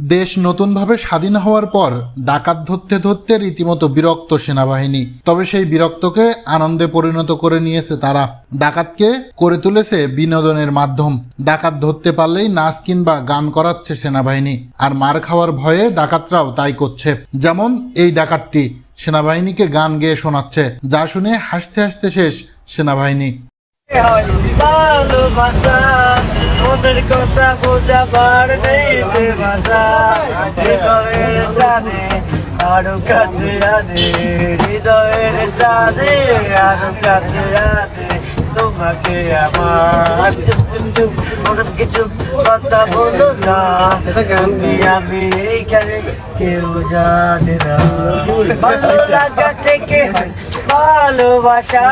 দেশ নতুনভাবে স্বাধীন হওয়ার পর ডাকাত ধরতে ধরতে রীতিমতো বিরক্ত সেনাবাহিনী। তবে সেই বিরক্তকে আনন্দে পরিণত করে নিয়েছে তারা। ডাকাতকে করে তুলেছে বিনোদনের মাধ্যম। ডাকাত ধরতে পারলেই নাচ কিংবা গান করাচ্ছে সেনাবাহিনী। আর মার খাওয়ার ভয়ে ডাকাতরাও তাই করছে। যেমন এই ডাকাতটি সেনাবাহিনীকে গান গেয়ে শোনাচ্ছে যা শুনে হাসতে হাসতে শেষ সেনাবাহিনী। ভালোবাসা ওদের কথা বোঝাবার নেই যে ভাষা হৃদয়ের টানে কাছে আনে হৃদয়ের টানে আরও কাছে আনে তোমাকে আমার। ওরম কিছু কথা বলো না। তুমি আমি এইখানে কেউ জানে না। ভালো লাগা থেকে ভালোবাসা